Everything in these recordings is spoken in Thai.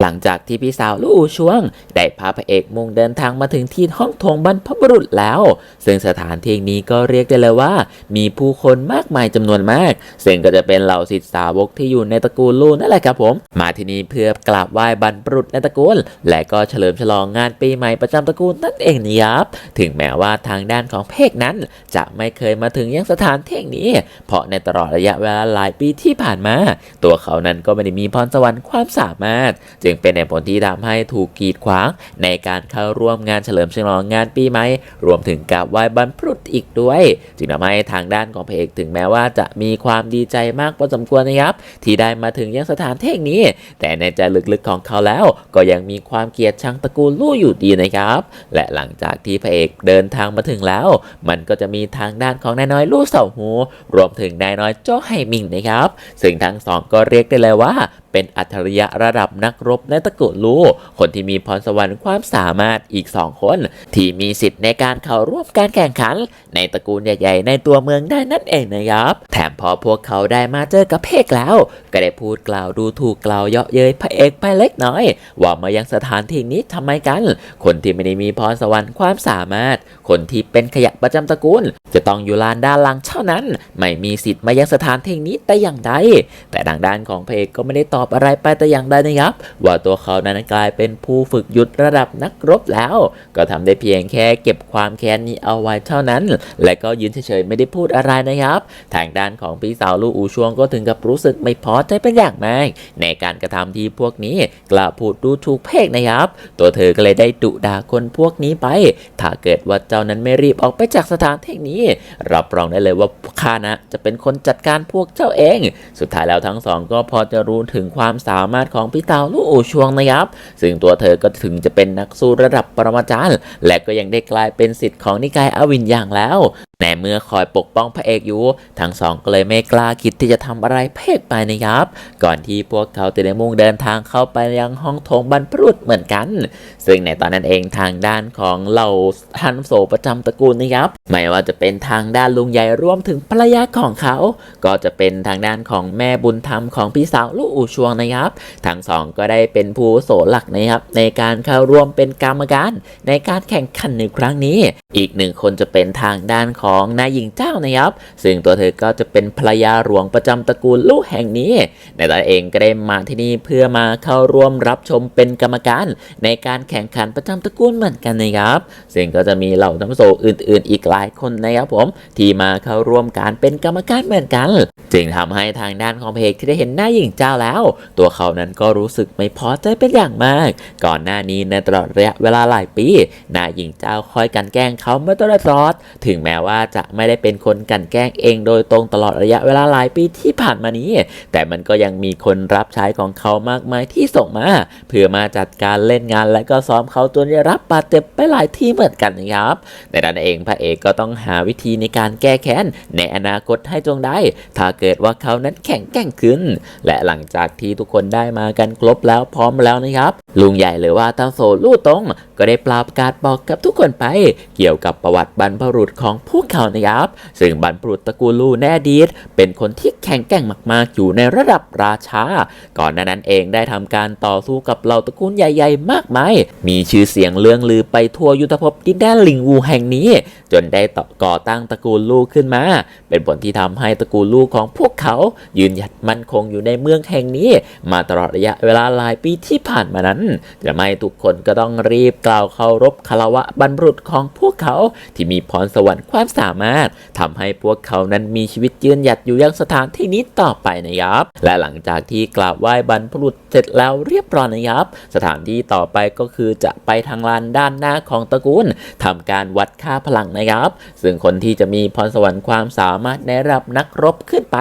หลังจากที่พี่สาวลู่ช่วง ได้พาพระเอกมุ่งเดินทางมาถึงที่ห้องโถงบรรพบุรุษแล้ว ซึ่งสถานที่นี้ก็เรียกได้เลยว่า มีผู้คนมากมายจำนวนมาก ซึ่งก็จะเป็นเหล่าศิษย์สาวกที่อยู่ในตระกูลลู่นั่นแหละครับผม มาที่นี่เพื่อกราบไหว้บรรพบุรุษในตระกูล และก็เฉลิมฉลองงานปีใหม่ประจำตระกูลนั่นเองนะครับถึงแม้ว่าทางด้านของเพกนั้น จะไม่เคยมาถึงยังสถานที่นี้ เพราะในตลอดระยะเวลาหลายปีที่ผ่านมา ตัวเขานั้นก็ไม่ได้มีพรสวรรค์ความสามารถจึงเป็นเหตุผลที่ทำให้ถูกกีดขวาง ในการเข้าร่วมงานเฉลิมฉลองงานปีใหม่รวมถึงกับไหว้บรรพบุรุษอีกด้วย จึงทำให้ทางด้านของพระเอกถึงแม้ว่าจะมีความดีใจมากพอสมควรนะครับ ที่ได้มาถึงยังสถานที่งนี้ แต่ในใจลึกๆของเขาแล้วก็ยังมีความเกลียดชังตระกูลลู่อยู่ดีนะครับ และหลังจากที่พระเอกเดินทางมาถึงแล้ว มันก็จะมีทางด้านของนายน้อยลู่เสาหู รวมถึงนายน้อยโจ้ไห่มิงนะครับ ซึ่งทั้งสองก็เรียกได้เลยว่าเป็นอัจฉริยะระดับนักรบในตระกูลลูคนที่มีพรสวรรค์ความสามารถอีกสองคน ที่มีสิทธิ์ในการเข้าร่วมการแข่งขัน ในตระกูลใหญ่ ๆ ในตัวเมืองได้นั่นเองนะครับ แถมพอพวกเขาได้มาเจอกับเพกแล้ว ก็ได้พูดกล่าวดูถูกกล่าวเยาะเย้ยพระเอกไปเล็กน้อย ว่ามายังสถานที่นี้ทำไมกัน คนที่ไม่ได้มีพรสวรรค์ความสามารถ คนที่เป็นขยะประจำตระกูล จะต้องอยู่ลานด้านหลังเท่านั้น ไม่มีสิทธิ์มายังสถานที่นี้แต่อย่างใดแต่ทางด้านของพระเอกก็ไม่ได้ตอบอบอะไรไปแต่อย่างใดนะครับ ว่าตัวเขานั้นกลายเป็นผู้ฝึกยุทธระดับนักรบแล้ว ก็ทำได้เพียงแค่เก็บความแค้นนี้เอาไว้เท่านั้น และก็ยืนเฉยๆไม่ได้พูดอะไรนะครับ ทางด้านของพี่สาวลูกอูชวงก็ถึงกับรู้สึกไม่พอใจเป็นอย่างมากในการกระทำที่พวกนี้กล่าวพูดดูถูกเพกนะครับ ตัวเธอก็เลยได้ดุด่าคนพวกนี้ไป ถ้าเกิดว่าเจ้านั้นไม่รีบออกไปจากสถานที่นี้ รับรองได้เลยว่าข้านะจะเป็นคนจัดการพวกเจ้าเอง สุดท้ายแล้วทั้งสองก็พอจะรู้ถึงความสามารถของพี่เตาลู่อูชวงนะครับ ซึ่งตัวเธอก็ถึงจะเป็นนักสู้ระดับปรมาจารย์ และก็ยังได้กลายเป็นสิทธิ์ของนิกายอวินอย่างแล้ว ในเมื่อคอยปกป้องพระเอกอยู่ ทั้งสองก็เลยไม่กล้าคิดที่จะทำอะไรเพกไปนะครับ ก่อนที่พวกเขาจะได้มุ่งเดินทางเข้าไปยังห้องโถงบรรพบุรุษเหมือนกัน ซึ่งในตอนนั้นเองทางด้านของเหล่าฮันโซประจำตระกูลนะครับ ไม่ว่าจะเป็นทางด้านลุงใหญ่รวมถึงภรรยาของเขา ก็จะเป็นทางด้านของแม่บุญธรรมของพี่สาวลูกอูชวงนะครับ ทั้งสองก็ได้เป็นผู้โสหลักนะครับในการเข้าร่วมเป็นกรรมการในการแข่งขันในครั้งนี้ อีกหนึ่งคนจะเป็นทางด้านของนายหญิงเจ้านะครับ ซึ่งตัวเธอก็จะเป็นภรรยาหลวงประจำตระกูลลูกแห่งนี้ในตนเองก็ได้มาที่นี่เพื่อมาเข้าร่วมรับชมเป็นกรรมการ ในการแข่งขันประจำตระกูลเหมือนกันนะครับ ซึ่งก็จะมีเหล่าน้ำโซอื่น ๆ อีกหลายคนนะครับผมที่มาเข้าร่วมการเป็นกรรมการเหมือนกัน จึงทำให้ทางด้านของเพกที่ได้เห็นหน้าหญิงเจ้าแล้ว ตัวเขานั้นก็รู้สึกไม่พอใจเป็นอย่างมาก ก่อนหน้านี้ในตลอดระยะเวลาหลายปีนายหญิงเจ้าคอยกันแกล้งเขามาตลอด ถึงแม้ว่าจะไม่ได้เป็นคนกันแกล้งเองโดยตรงตลอดระยะเวลาหลายปีที่ผ่านมานี้ แต่มันก็ยังมีคนรับใช้ของเขามากมายที่ส่งมา เพื่อมาจัดการเล่นงานและก็ซ้อมเขาจนได้รับบาดเจ็บไปหลายที่เหมือนกันนะครับในด้านเองพระเอกก็ต้องหาวิธีในการแก้แค้นในอนาคตให้จงได้ ถ้าเกิดว่าเขานั้นแข็งแกร่งขึ้น และหลังจากที่ทุกคนได้มากันครบแล้วพร้อมแล้วนะครับลุงใหญ่หรือว่าตาโซลู่ตงก็ได้ปราบกาศบอกกับทุกคนไป เกี่ยวกับประวัติบรรพบุรุษของพวกเขานะครับ ซึ่งบรรพบุรุษตระกูลลู่แนดีดเป็นคนที่แข็งแกร่งมากๆ อยู่ในระดับราชา ก่อนหน้านั้นเองได้ทำการต่อสู้กับเหล่าตระกูลใหญ่ ๆ มากมาย มีชื่อเสียงเรื่องลือไปทั่วยุทธภพดินแดนลิงวูแห่งนี้ จนได้ตอก่อตั้งตระกูลลู่ขึ้นมา เป็นผลที่ทำให้ตระกูลลู่ของพวกเขายืนหยัดมั่นคงอยู่ในเมืองแห่งนี้ มาตลอดระยะเวลาหลายปีที่ผ่านมานั้นจะไม่ทุกคนก็ต้องรีบกล่าวเคารพคารวะบรรพบุรุษของพวกเขาที่มีพรสวรรค์ความสามารถทำให้พวกเขานั้นมีชีวิตยืนหยัดอยู่ยังสถานที่นี้ต่อไปนะครับ และหลังจากที่กราบไหว้บรรพบุรุษเสร็จแล้วเรียบร้อยนะครับ สถานที่ต่อไปก็คือจะไปทางลานด้านหน้าของตระกูลทำการวัดค่าพลังนะครับ ซึ่งคนที่จะมีพรสวรรค์ความสามารถในระดับนักรบขึ้นไป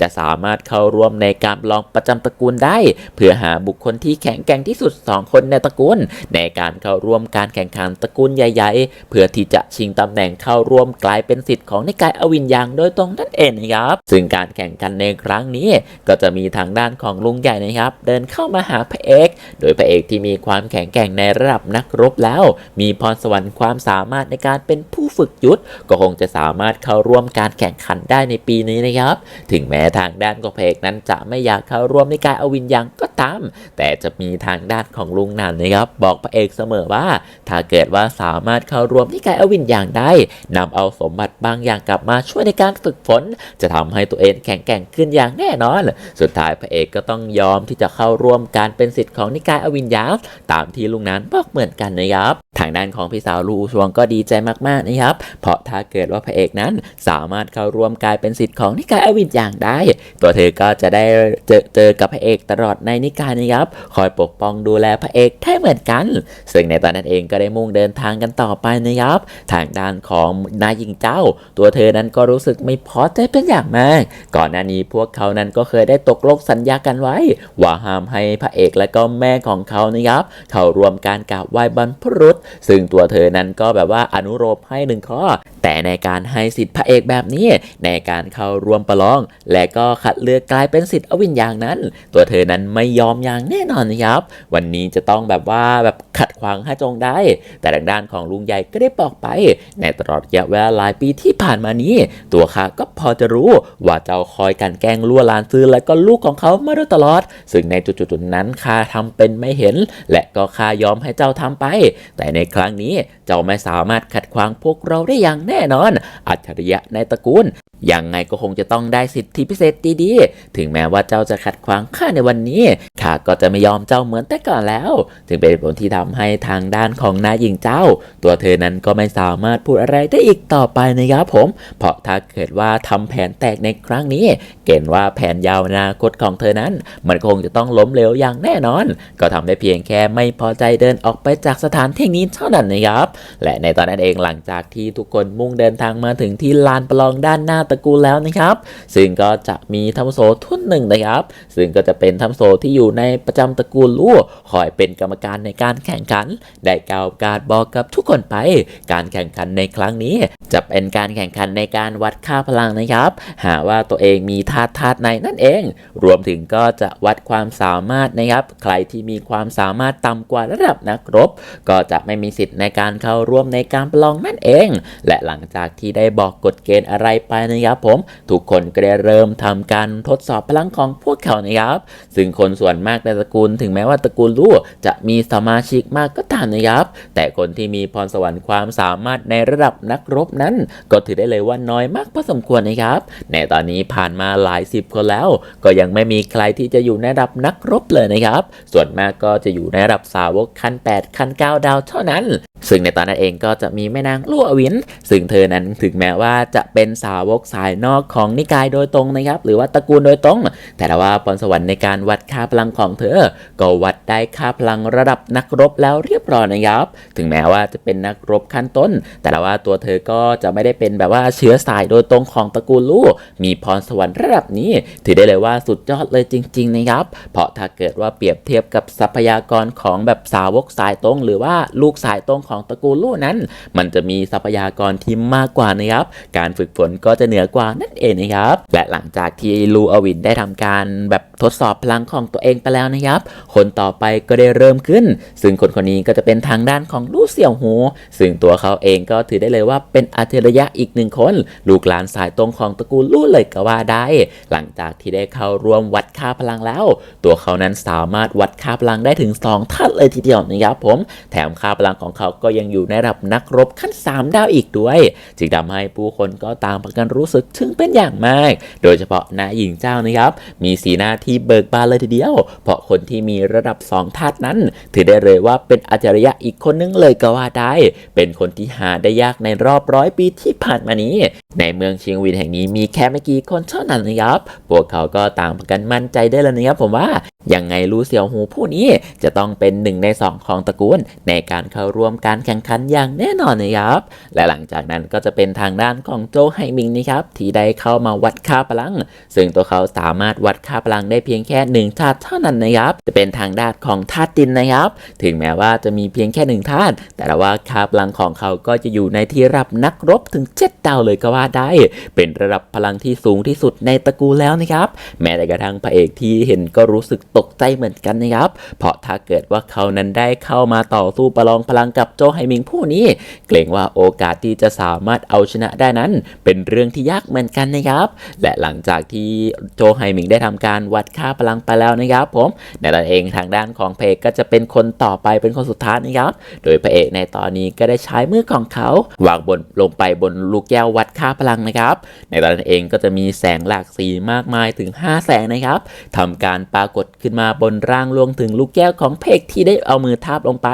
จะสามารถเข้าร่วมในการลองประจำตระกูลได้ เพื่อหาบุคคลที่แข็งแกร่งที่สุด 2 คนในตระกูล ในการเข้าร่วมการแข่งขันตระกูลใหญ่ ๆ เพื่อที่จะชิงตำแหน่งเข้าร่วมกลายเป็นสิทธิ์ของนิกายอวินยังโดยตรงนั่นเองนะครับ ซึ่งการแข่งขันในครั้งนี้ก็จะมีทางด้านของลุงใหญ่นะครับ เดินเข้ามาหาพระเอก โดยพระเอกที่มีความแข็งแกร่งในระดับนักรบแล้ว มีพรสวรรค์ความสามารถในการเป็นผู้ฝึกยุทธก็คงจะสามารถเข้าร่วมการแข่งขันได้ในปีนี้นะครับ ถึงแม้ทางด้านของพระเอกนั้นจะไม่อยากเข้าร่วมในการอวินยังก็ตาม แต่จะมีทางด้านของลุงนันนะครับ บอกพระเอกเสมอว่า ถ้าเกิดว่าสามารถเข้าร่วมนิกายอวินย่างได้นำเอาสมบัติบางอย่างกลับมาช่วยในการฝึกฝน จะทำให้ตัวเองแข็งแกร่งขึ้นอย่างแน่นอน สุดท้ายพระเอกก็ต้องยอมที่จะเข้าร่วมการเป็นสิทธิ์ของนิกายอวินยาสตามที่ลุงนั้นบอกเหมือนกันนะครับทางด้านของพี่สาวลูชวงก็ดีใจมากๆนะครับ เพราะถ้าเกิดว่าพระเอกนั้นสามารถเข้าร่วมกลายเป็นสิทธิ์ของนิกายอวินอย่างได้ ตัวเธอก็จะได้เจอเจอกับพระเอกตลอดในนิกายนะครับ คอยปกป้องดูแลพระเอกแท้เหมือนกัน ซึ่งในตอนนั้นเองก็ได้มุ่งเดินทางกันต่อไปนะครับ ทางด้านของนายหญิงเจ้า ตัวเธอนั้นก็รู้สึกไม่พอใจเป็นอย่างมาก ก่อนหน้านี้พวกเขานั้นก็เคยได้ตกลงสัญญากันไว้ ว่าห้ามให้พระเอกและก็แม่ของเขานะครับ เข้าร่วมการกราบไหว้บรรพบุรุษ ซึ่งตัวเธอนั้นก็แบบว่าอนุโลมให้หนึ่งข้อ แต่ในการให้สิทธิ์พระเอกแบบนี้ ในการเข้าร่วมประลอง และก็คัดเลือกกลายเป็นสิทธิ์อวิญญาณนั้น ตัวเธอนั้นไม่ยอมอย่างแน่นอนนะครับ วันนี้จะต้องแบบว่าแบบขัด ขวางให้จงได้ แต่ทางด้านของลุงใหญ่ก็ได้บอกไป ในตลอดระยะเวลาหลายปีที่ผ่านมานี้ ตัวข้าก็พอจะรู้ว่าเจ้าคอยกันแกล้งล่วลานซื้อและก็ลูกของเขามาโดยตลอด ซึ่งในจุดๆนั้นข้าทำเป็นไม่เห็น และก็ข้ายอมให้เจ้าทำไป แต่ในครั้งนี้เจ้าไม่สามารถขัดขวางพวกเราได้อย่างแน่นอน อัจฉริยะในตระกูลยังไงก็คงจะต้องได้สิทธิพิเศษดีๆ ถึงแม้ว่าเจ้าจะขัดขวางข้าในวันนี้ ข้าก็จะไม่ยอมเจ้าเหมือนแต่ก่อนแล้ว ถึงเป็นผลที่ทำให้ทางด้านของนายหญิงเจ้า ตัวเธอนั้นก็ไม่สามารถพูดอะไรได้อีกต่อไปนะครับผม เพราะถ้าเกิดว่าทำแผนแตกในครั้งนี้ เกณฑ์ว่าแผนยาวอนาคตของเธอนั้น มันคงจะต้องล้มเหลวอย่างแน่นอน ก็ทำได้เพียงแค่ไม่พอใจเดินออกไปจากสถานที่นี้เท่านั้นนะครับ และในตอนนั้นเองหลังจากที่ทุกคนมุ่งเดินทางมาถึงที่ลานประลองด้านหน้าตระกูลแล้วนะครับ ซึ่งก็จะมีทัมโซทุนหนึ่งนะครับ ซึ่งก็จะเป็นทัมโซที่อยู่ในประจำตระกูลลู่คอยเป็นกรรมการในการแข่งขันได้กล่าวการบอกกับทุกคนไป การแข่งขันในครั้งนี้ จะเป็นการแข่งขันในการวัดค่าพลังนะครับ หาว่าตัวเองมีธาตุธาตุในนั่นเอง รวมถึงก็จะวัดความสามารถนะครับ ใครที่มีความสามารถต่ำกว่าระดับนักรบ ก็จะไม่มีสิทธิ์ในการเข้าร่วมในการประลองนั่นเอง และหลังจากที่ได้บอกกฎเกณฑ์อะไรไปนะครับผม ทุกคนก็ได้เริ่มทำการทดสอบพลังของพวกเขานะครับ ซึ่งคนส่วนมากในตระกูลถึงแม้ว่าตระกูลลู่จะมีสมาชิกมากก็ตามนะครับ แต่คนที่มีพรสวรรค์ความสามารถในระดับนักรบนั้น ก็ถือได้เลยว่าน้อยมากพอสมควรนะครับ ในตอนนี้ผ่านมาหลายสิบคนแล้ว ก็ยังไม่มีใครที่จะอยู่ในระดับนักรบเลยนะครับ ส่วนมากก็จะอยู่ในระดับสาวกขั้น 8 ขั้น 9 ดาวเท่านั้น ซึ่งในตอนนั้นเองก็จะมีแม่นางลู่อวิน ซึ่งเธอนั้นถึงแม้ว่าจะเป็นสาวกสายนอกของนิกายโดยตรงนะครับ หรือว่าตระกูลโดยตรง แต่ว่าพรสวรรค์ในการวัดค่าพลังของเธอ ก็วัดได้ค่าพลังระดับนักรบแล้วเรียบร้อยนะครับ ถึงแม้ว่าจะเป็นนักรบขั้นต้น แต่ว่าตัวเธอก็จะไม่ได้เป็นแบบว่าเชื้อสายโดยตรงของตระกูลลู่ มีพรสวรรค์ระดับนี้ ถือได้เลยว่าสุดยอดเลยจริง ๆ นะครับ เพราะถ้าเกิดว่าเปรียบเทียบกับทรัพยากรของแบบสาวกสายตรง หรือว่าลูกสายตรงของตระกูลลู่นั้น มันจะมีทรัพยากรที่มากกว่านะครับ การฝึกฝนก็จะเหนือกว่านั่นเองนะครับ และหลังจากที่ลูอวินได้ทำการแบบทดสอบพลังของตัวเองไปแล้วนะครับ คนต่อไปก็ได้เริ่มขึ้น ซึ่งคนคนนี้ก็จะเป็นทางด้านของลู่เสี่ยวหู ซึ่งตัวเขาเองก็ถือได้เลยว่าเป็นอัจฉริยะอีกหนึ่งคน ลูกหลานสายตรงของตระกูลลู่เลยก็ว่าได้ หลังจากที่ได้เข้าร่วมวัดค่าพลังแล้ว ตัวเขานั้นสามารถวัดค่าพลังได้ถึง 2ท่านเลยทีเดียวนะครับผม แถมค่าพลังของเขาก็ยังอยู่ในระดับนักรบขั้น 3 ดาวอีกด้วยจึงทำให้ผู้คนก็ต่างพากันรู้สึกถึงเป็นอย่างมาก โดยเฉพาะนายหญิงเจ้านะครับ มีสีหน้าที่ีเบิกบานเลยทีเดียว เพราะคนที่มีระดับ2ธาตุนั้น ถือได้เลยว่าเป็นอัจฉริยะอีกคนนึงเลยก็ว่าได้ เป็นคนที่หาได้ยากในรอบร้อยปีที่ผ่านมานี้ ในเมืองเชียงวินแห่งนี้มีแค่ไม่กี่คนเท่านั้นนะครับ พวกเขาก็ต่างกันมั่นใจได้เลยนะครับผมว่ายังไงรู้เสี่ยวหูผู้นี้จะต้องเป็นหนึ่งในสองของตระกูล ในการเข้าร่วมการแข่งขันอย่างแน่นอนนะครับ และหลังจากนั้นก็จะเป็นทางด้านของโจไฮมิงนะครับที่ได้เข้ามาวัดค่าพลัง ซึ่งตัวเขาสามารถวัดค่าพลังได้เพียงแค่หนึ่งธาตุเท่านั้นนะครับ จะเป็นทางด้านของธาตุดินนะครับ ถึงแม้ว่าจะมีเพียงแค่หนึ่งธาตุ แต่ว่าคาพลังของเขาก็จะอยู่ในที่ระดับนักรบถึง 7 ดาวเลยก็ว่าได้ เป็นระดับพลังที่สูงที่สุดในตระกูลแล้วนะครับ แม้แต่กระทั่งพระเอกที่เห็นก็รู้สึกตกใจเหมือนกันนะครับ เพราะถ้าเกิดว่าเขานั้นได้เข้ามาต่อสู้ประลองพลังกับโจไฮมิงผู้นี้ เกรงว่าโอกาสที่จะสามารถเอาชนะได้นั้น เป็นเรื่องที่ยากเหมือนกันนะครับ และหลังจากที่โจไฮมิงได้ทำการวัดค่าพลังไปแล้วนะครับผมในตอนเองทางด้านของพระเอกก็จะเป็นคนต่อไปเป็นคนสุดท้ายนะครับ โดยพระเอกในตอนนี้ก็ได้ใช้มือของเขาวางบนลงไปบนลูกแก้ววัดค่าพลังนะครับ ในตอนนั้นเองก็จะมีแสงหลากสีมากมายถึง 5 แสงนะครับทำการปรากฏขึ้นมาบนร่างรวมถึงลูกแก้วของเพกที่ได้เอามือทาบลงไป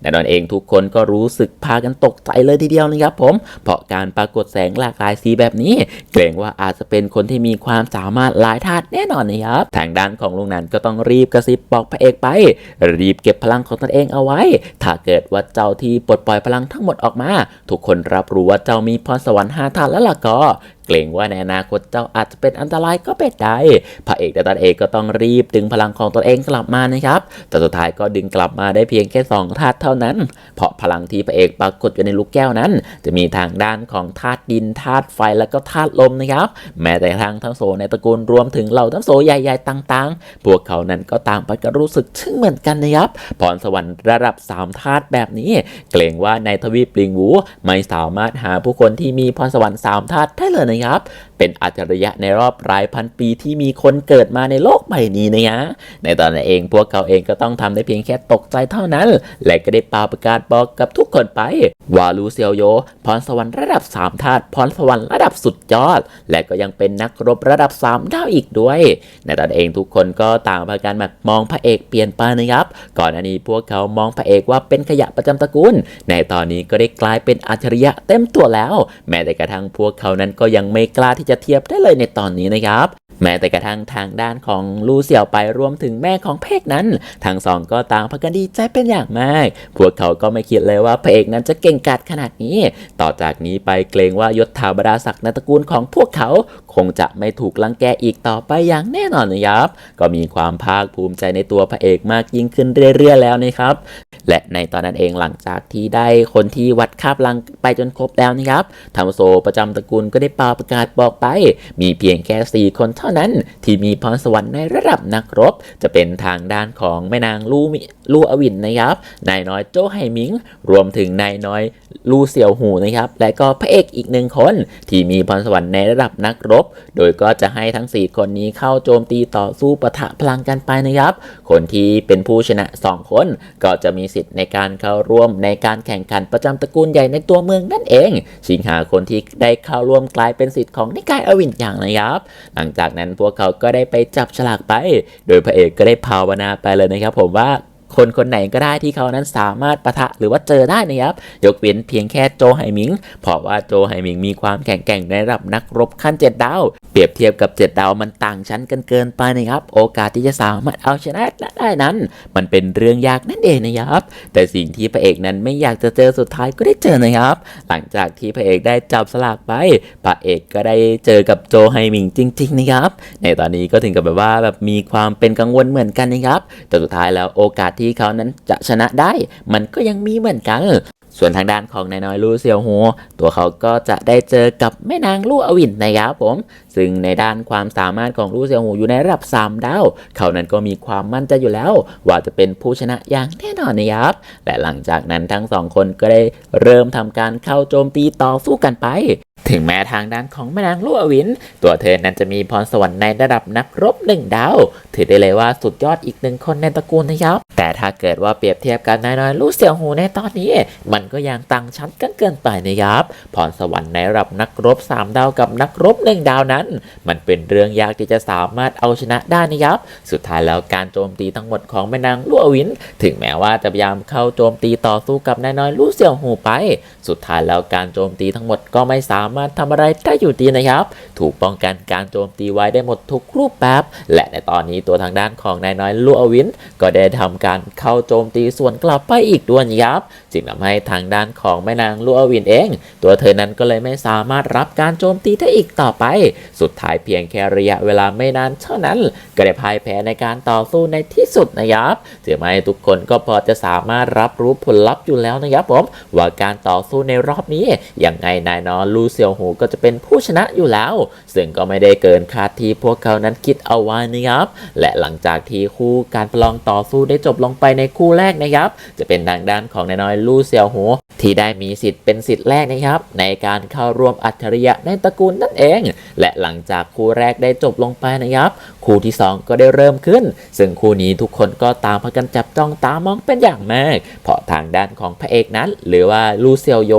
ในตอนเองทุกคนก็รู้สึกพากันตกใจเลยทีเดียวนะครับผม เพราะการปรากฏแสงหลากหลายสีแบบนี้ เกรงว่าอาจจะเป็นคนที่มีความสามารถหลายธาตุแน่นอนนะครับทางด้านของลุงนันก็ต้องรีบกระซิบบอกพระเอกไป รีบเก็บพลังของตนเองเอาไว้ ถ้าเกิดว่าเจ้าที่ปลดปล่อยพลังทั้งหมดออกมา ทุกคนรับรู้ว่าเจ้ามีพรสวรรค์ห้าธาตุแล้วล่ะก็ เกรงว่าในอนาคตเจ้าอาจจะเป็นอันตรายก็เป็นได้พระเอกแต่ตนเองก็ต้องรีบดึงพลังของตนเองกลับมานะครับ แต่สุดท้ายก็ดึงกลับมาได้เพียงแค่2ธาตุเท่านั้น เพราะพลังที่พระเอกปรากฏอยู่ในลูกแก้วนั้น จะมีทางด้านของธาตุดินธาตุไฟแล้วก็ธาตุลมนะครับ แม้แต่ทางทั้งโซในตระกูลรวมถึงเหล่าทั้งโซใหญ่ๆต่างๆ พวกเขานั้นก็ต่างไปก็รู้สึกชึ่งเหมือนกันนะครับพรสวรรค์ระดับ3ธาตุแบบนี้ เกรงว่าในทวีปลิงวูไม่สามารถหาผู้คนที่มีพรสวรรค์3ธาตุได้เลยนะครับ เป็นอัจฉริยะในรอบรายพันปีที่มีคนเกิดมาในโลกใบนี้นะฮะในตอนนั้นเองพวกเขาเองก็ต้องทำได้เพียงแค่ตกใจเท่านั้น และก็ได้ปาประกาศบอกกับทุกคนไป ว่าลูเซียวโย พรสวรรค์ระดับ 3 ธาตุพรสวรรค์ระดับสุดยอด และก็ยังเป็นนักรบระดับ3ดาวอีกด้วย ในตอนนั้นเองทุกคนก็ต่างพากันแบบมองพระเอกเปลี่ยนไปนะครับ ก่อนหน้านี้พวกเขามองพระเอกว่าเป็นขยะประจำตระกูล ในตอนนี้ก็ได้กลายเป็นอัจฉริยะเต็มตัวแล้ว แม้แต่กระทั่งพวกเขานั้นก็ยังไม่กล้าที่จะเทียบได้เลยในตอนนี้นะครับ แม้แต่กระทั่งทางด้านของลูเสี่ยวไปรวมถึงแม่ของเพกนั้นทั้งสองก็ต่างพากันดีใจเป็นอย่างมาก พวกเขาก็ไม่คิดเลยว่าพระเอกนั้นจะเก่งกาจขนาดนี้ ต่อจากนี้ไปเกรงว่ายศถาบรรดาศักดิ์ในตระกูลของพวกเขา คงจะไม่ถูกลังแกอีกต่อไปอย่างแน่นอนนะครับก็มีความภาคภูมิใจในตัวพระเอกมากยิ่งขึ้นเรื่อยๆแล้วนะครับและในตอนนั้นเองหลังจากที่ได้คนที่วัดคาบลังไปจนครบแล้วนะครับทามโซประจำตระกูลก็ได้เป่าประกาศบอกไป มีเพียงแค่ 4 คนเท่านั้น ที่มีพรสวรรค์ในระดับนักรบ จะเป็นทางด้านของแม่นางลู่ลู่อวินนะครับนายน้อยโจไฮมิง รวมถึงนายน้อย ลูเซียวหูนะครับ และก็พระเอกอีกหนึ่งคน ที่มีพรสวรรค์ในระดับนักรบ โดยก็จะให้ทั้ง 4 คนนี้เข้าโจมตีต่อสู้ปะทะพลังกันไปนะครับ คนที่เป็นผู้ชนะ 2 คน ก็จะมีสิทธิ์ในการเข้าร่วมในการแข่งขันประจำตระกูลใหญ่ในตัวเมืองนั่นเอง ชิงหาคนที่ได้เข้าร่วมกลายเป็นสิทธิ์ของนิกายอวินอย่างนะครับ หลังจากนั้นพวกเขาก็ได้ไปจับฉลากไป โดยพระเอกก็ได้ภาวนาไปเลยนะครับ ผมว่า คนคนไหนก็ได้ที่เขานั้นสามารถปะทะหรือว่าเจอได้นะครับยกเว้นเพียงแค่โจไฮมิงเพราะว่าโจไฮมิงมีความแข็งแกร่งในระดับนักรบขั้น 7 ดาว เปรียบเทียบกับ 7 ดาวมันต่างชั้นกันเกินไปนะครับ โอกาสที่จะสามารถเอาชนะได้นั้น มันเป็นเรื่องยากนั่นเองนะครับ แต่สิ่งที่พระเอกนั้นไม่อยากจะเจอสุดท้ายก็ได้เจอนะครับ หลังจากที่พระเอกได้จับสลากไปพระเอกก็ได้เจอกับโจไฮมิงจริง ๆ นะครับ ในตอนนี้ก็ถึงกับแบบว่าแบบมีความเป็นกังวลเหมือนกันนะครับแต่สุดท้ายแล้วโอกาสที่ที่เขานั้นจะชนะได้ มันก็ยังมีเหมือนกัน ส่วนทางด้านของนายน้อยลู่เซียวหัวตัวเขาก็จะได้เจอกับแม่นางลู่อวินนะครับผม ซึ่งในด้านความสามารถของลู่เซียวหูอยู่ในระดับ 3 ดาว เขานั้นก็มีความมั่นใจอยู่แล้ว ว่าจะเป็นผู้ชนะอย่างแน่นอนนะครับและหลังจากนั้นทั้งสองคนก็ได้เริ่มทำการเข้าโจมตีต่อสู้กันไป ถึงแม้ทางด้านของแม่นางลู่อวิน ตัวเธอนั้นจะมีพรสวรรค์ในระดับนักรบหนึ่งดาว ถือได้เลยว่าสุดยอดอีกหนึ่งคนในตระกูลนะครับ แต่ถ้าเกิดว่าเปรียบเทียบกับนายน้อยลู่เสี่ยวหูในตอนนี้ มันก็ยังต่างชั้นกันเกินไปนะครับพรสวรรค์ในระดับนักรบ 3 ดาวกับนักรบหนึ่งดาวนั้น มันเป็นเรื่องยากที่จะสามารถเอาชนะได้นะครับ สุดท้ายแล้วการโจมตีทั้งหมดของแม่นางลู่อวิน ถึงแม้ว่าจะพยายามเข้าโจมตีต่อสู้กับนายน้อยลู่เสี่ยวหูไป สุดท้ายแล้วการโจมตีทั้งหมดก็ไม่สามารถทำอะไรได้อยู่ดีนะครับ ถูกป้องกันการโจมตีไว้ได้หมดทุกรูปแบบและในตอนนี้ตัวทางด้านของนายน้อยลู่อวิน ก็ได้ทำการเข้าโจมตีส่วนกลับไปอีกด้วยนะครับจึงทำให้ทางด้านของแม่นางลูอวินเอง ตัวเธอนั้นก็เลยไม่สามารถรับการโจมตีได้อีกต่อไป สุดท้ายเพียงแค่ระยะเวลาไม่นานเท่านั้น ก็ได้พ่ายแพ้ในการต่อสู้ในที่สุดนะครับถึงแม้ทุกคนก็พอจะสามารถรับรู้ผลลัพธ์อยู่แล้วนะครับผมว่าการต่อสู้ในรอบนี้ยังไงนายนอนลูเซียวหูก็จะเป็นผู้ชนะอยู่แล้ว ซึ่งก็ไม่ได้เกินคาดที่พวกเขานั้นคิดเอาไว้นะครับ และหลังจากที่คู่การประลองต่อสู้ได้จบลงไปในคู่แรกนะครับ จะเป็นทางด้านของนายน้อยลู่เซียวหูที่ได้มีสิทธิ์เป็นสิทธิ์แรกนะครับ ในการเข้าร่วมอัจฉริยะในตระกูลนั่นเอง และหลังจากคู่แรกได้จบลงไปนะครับ คู่ที่ 2 ก็ได้เริ่มขึ้น ซึ่งคู่นี้ทุกคนก็ตามพากันจับจ้องตามองเป็นอย่างมาก เพราะทางด้านของพระเอกนั้น หรือว่าลูเซียวโย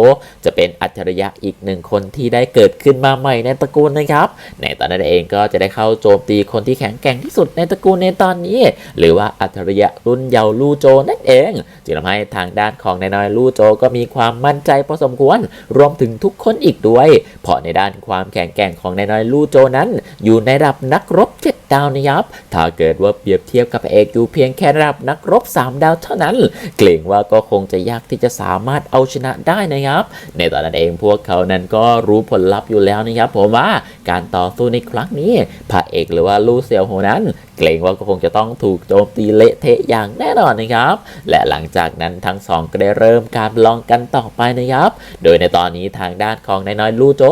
จะเป็นอัจฉริยะอีกหนึ่งคนที่ได้เกิดขึ้นมาใหม่ในตระกูลนะครับในตอนนั้นเองก็จะได้เข้าโจมตีคนที่แข็งแกร่งที่สุดในตระกูลในตอนนี้ หรือว่าอัจฉริยะรุ่นเยาว์ลู่โจนั่นเองจึงทำให้ทางด้านของนายน้อยลู่โจก็มีความมั่นใจพอสมควร รวมถึงทุกคนอีกด้วย เพราะในด้านความแข็งแกร่งของนายน้อยลู่โจนั้น อยู่ในระดับนักรบเจ็ด ดาวนะครับ ถ้าเกิดว่าเปรียบเทียบกับเอกอยู่เพียงแค่ระดับนักรบ 3 ดาวเท่านั้น เกรงว่าก็คงจะยากที่จะสามารถเอาชนะได้นะครับ ในตอนนั้นเองพวกเขานั้นก็รู้ผลลัพธ์อยู่แล้วนะครับผมว่าการต่อสู้ในครั้งนี้พระ เอกหรือว่าลูเซียวโหนั้น เกรงว่าก็คงจะต้องถูกโจมตีเละเทะอย่างแน่นอนนะครับ และหลังจากนั้นทั้งสองก็ได้เริ่มการลองกันต่อไปนะครับ โดยในตอนนี้ทางด้านของนายน้อยลู่โจ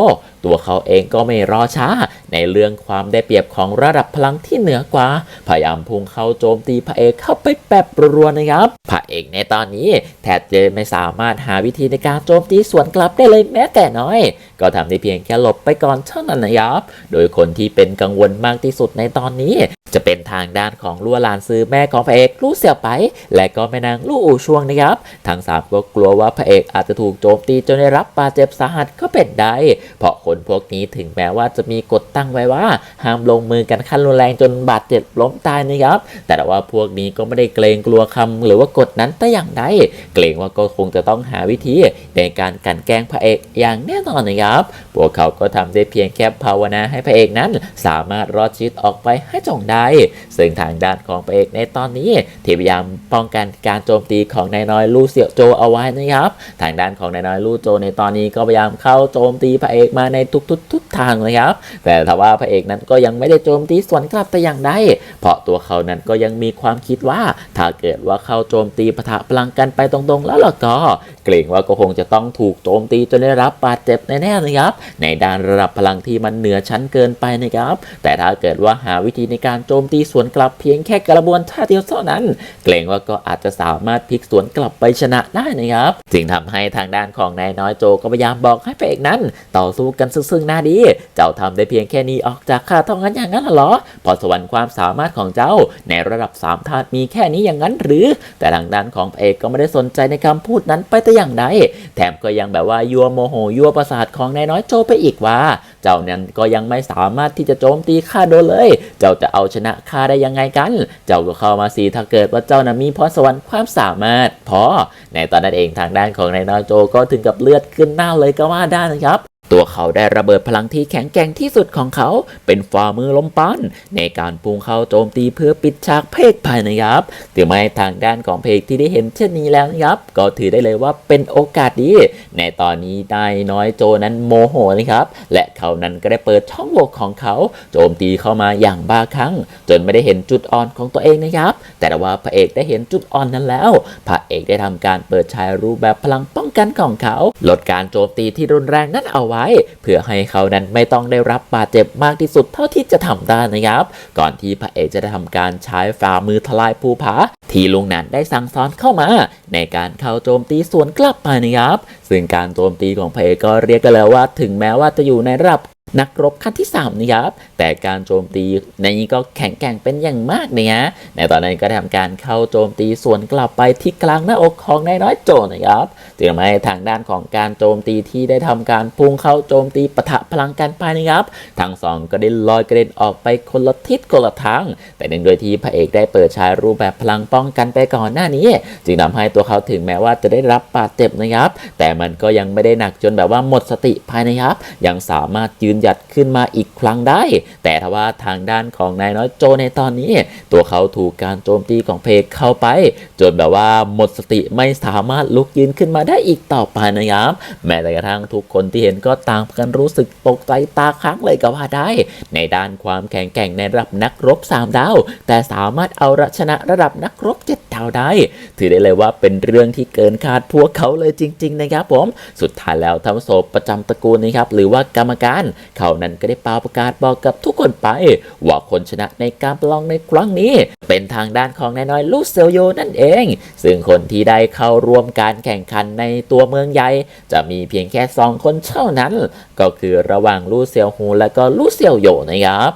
ตัวเขาเองก็ไม่รอช้า ในเรื่องความได้เปรียบของระดับพลังที่เหนือกว่า พยายามพุ่งเข้าโจมตีพระเอกเข้าไปแบบรัวๆนะครับ พระเอกในตอนนี้แทบจะไม่สามารถหาวิธีในการโจมตีสวนกลับได้เลยแม้แต่น้อย ก็ทำได้เพียงแค่หลบไปก่อนเท่านั้นนะครับ โดยคนที่เป็นกังวลมากที่สุดในตอนนี้ จะเป็นทางด้านของลัวลานซื้อแม่ของพระเอกลู่เสี่ยวไป และก็แม่นางลู่อู่ช่วงนะครับ ทั้งสามก็กลัวว่าพระเอกอาจจะถูกโจมตีจนได้รับบาดเจ็บสาหัสก็เป็นได้ เพราะคนพวกนี้ถึงแม้ว่าจะมีกฎตั้งไว้ว่า ห้ามลงมือกันขั้นรุนแรงจนบาดเจ็บล้มตายนะครับ แต่ว่าพวกนี้ก็ไม่ได้เกรงกลัวคำหรือว่ากฎนั้นแต่อย่างใดเกรงว่าก็คงจะต้องหาวิธีในการกันแกล้งพระเอกอย่างแน่นอนนะครับพวกเขาก็ทำได้เพียงแค่ภาวนาให้พระเอกนั้น สามารถรอดชีวิตออกไปให้จงได้ซึ่งทางด้านของพระเอกในตอนนี้ที่พยายามป้องกันการโจมตีของนายน้อยลู่เสี่ยวโจเอาไว้นะครับ ทางด้านของนายน้อยลู่โจในตอนนี้ก็พยายามเข้าโจมตีพระเอกมาในทุกๆทุกทางนะครับ แต่ถ้าว่าพระเอกนั้นก็ยังไม่ได้โจมตีสวนกลับแต่อย่างใดเพราะตัวเขานั้นก็ยังมีความคิดว่า ถ้าเกิดว่าเข้าโจมตีปะทะพลังกันไปตรงๆ แล้วล่ะก็ เกรงว่าก็คงจะต้องถูกโจมตีจนได้รับบาดเจ็บแน่ๆนะครับ ในด้านระดับพลังที่มันเหนือชั้นเกินไปนะครับ แต่ถ้าเกิดว่าหาวิธีในการโจมตีสวนกลับเพียงแค่กระบวนท่าเดียวเท่านั้น เกรงว่าก็อาจจะสามารถพลิกสวนกลับไปชนะได้นะครับจึงทำให้ทางด้านของนายน้อยโจก็พยายามบอกให้พระเอกนั้น ต่อสู้กันซึ่งๆหน้าดี เจ้าทำได้เพียงแค่นี้ออกจากข้าเท่านั้นอย่างนั้นหรอพอสวรรค์ความสามารถของเจ้า ในระดับสามธาตุมีแค่นี้อย่างนั้นหรือ แต่ทางด้านของพระเอกก็ไม่ได้สนใจในคำพูดนั้นไปแต่อย่างใดแถมก็ยังแบบว่ายัวโมโหยัวประสาทของนายน้อยโจไปอีกว่า เจ้านั้นก็ยังไม่สามารถที่จะโจมตีข้าโดนเลย เจ้าจะเอาชนะข้าได้ยังไงกัน เจ้าก็เข้ามาสีถ้าเกิดว่าเจ้านั้นมีพรสวรรค์ความสามารถพอในตอนนั้นเองทางด้านของนายน้อยโจก็ถึงกับเลือดขึ้นหน้าเลยก็ว่าได้นะครับ ตัวเขาได้ระเบิดพลังที่แข็งแกร่งที่สุดของเขา เป็นฝ่ามือลมปั้น ในการพุ่งเข้าโจมตีเพื่อปิดฉากเพกภายนะครับถือไม่ทางด้านของเพกที่ได้เห็นเช่นนี้แล้วนะครับ ก็ถือได้เลยว่าเป็นโอกาสดี ในตอนนี้นายน้อยโจนั้นโมโหนะครับ และเขานั้นก็ได้เปิดช่องโหว่ของเขา โจมตีเข้ามาอย่างบ้าคลั่ง จนไม่ได้เห็นจุดอ่อนของตัวเองนะครับ แต่ว่าพระเอกได้เห็นจุดอ่อนนั้นแล้ว พระเอกได้ทำการเปิดฉายรูปแบบพลังป้องกันของเขา ลดการโจมตีที่รุนแรงนั้นเอาไว้เพื่อให้เขานั้นไม่ต้องได้รับบาดเจ็บมากที่สุดเท่าที่จะทำได้นะครับ ก่อนที่พระเอกจะได้ทำการใช้ฝ่ามือทลายภูผา ที่ลุงนันได้สั่งสอนเข้ามา ในการเข้าโจมตีสวนกลับไปนะครับ ซึ่งการโจมตีของพระเอกก็เรียกกันแล้วว่า ถึงแม้ว่าจะอยู่ในระดับ นักรบขั้นที่3นะครับแต่การโจมตีในนี้ก็แข็งแกร่งเป็นอย่างมากนะฮะในตอนนั้นก็ได้ทำการเข้าโจมตีสวนกลับไปที่กลางหน้าอกของนายน้อยโจนะครับจึงทำให้ทางด้านของการโจมตีที่ได้ทำการพุ่งเข้าโจมตีปะทะพลังกันไปนะครับทั้งสองก็ได้ลอยกระเด็นออกไปคนละทิศคนละทาง แต่เนื่องด้วยที่พระเอกได้เปิดใช้รูปแบบพลังป้องกันไปก่อนหน้านี้ จึงทำให้ตัวเขาถึงแม้ว่าจะได้รับบาดเจ็บนะครับ แต่มันก็ยังไม่ได้หนักจนแบบว่าหมดสติภายในครับ ยังสามารถยืนหยัดขึ้นมาอีกครั้งได้ แต่ทว่าทางด้านของนายน้อยโจในตอนนี้ ตัวเขาถูกการโจมตีของเพกเข้าไป จนแบบว่าหมดสติไม่สามารถลุกยืนขึ้นมาได้อีกต่อไปนะครับแม้แต่กระทั่งทุกคนที่เห็นก็ต่างกันรู้สึกตกใจตาค้างเลยก็ว่าได้ ในด้านความแข็งแกร่งในระดับนักรบ 3 ดาว แต่สามารถเอาชนะระดับนักรบ 7 ดาวได้ ถือได้เลยว่าเป็นเรื่องที่เกินคาดพวกเขาเลยจริง ๆ นะครับผม สุดท้ายแล้วทำโศปประจำตระกูลนะครับหรือว่ากรรมการเขานั้นก็ได้เป่าประกาศบอกกับทุกคนไป ว่าคนชนะในการประลองในครั้งนี้ เป็นทางด้านของนายน้อยลูเซลโยนั่นเอง ซึ่งคนที่ได้เข้าร่วมการแข่งขันในตัวเมืองใหญ่จะมีเพียงแค่ 2 คนเท่านั้น ก็คือระหว่างลูเซียวฮูและก็ลูเซียวโยนะครับ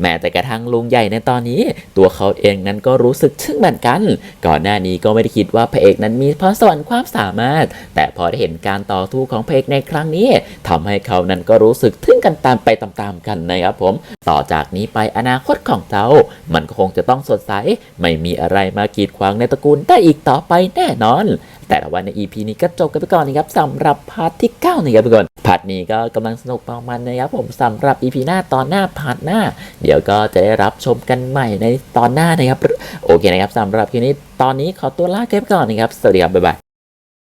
แม้แต่กระทั่งลุงใหญ่ในตอนนี้ ตัวเขาเองนั้นก็รู้สึกทึ่งเหมือนกัน ก่อนหน้านี้ก็ไม่ได้คิดว่าพระเอกนั้นมีพรสวรรค์ความสามารถ แต่พอได้เห็นการต่อสู้ของพระเอกในครั้งนี้ทำให้เขานั้นก็รู้สึกทึ่งกันตามไปตามๆกันนะครับผม ต่อจากนี้ไปอนาคตของเขามันก็คงจะต้องสดใส ไม่มีอะไรมากีดขวางในตระกูลได้อีกต่อไปแน่นอน แต่ละวันใน EP นี้ก็จบกันไปก่อนนะครับสำหรับพาร์ทที่9นะครับทุกคนพาร์ทนี้ก็กำลังสนุกประมาณนะครับผมสำหรับ EP หน้าตอนหน้าพาร์ทหน้าเดี๋ยวก็จะได้รับชมกันใหม่ในตอนหน้านะครับ โอเคนะครับสำหรับคลิปนี้ตอนนี้ขอตัวลาไปก่อนนะครับ สวัสดีครับ บ๊ายบาย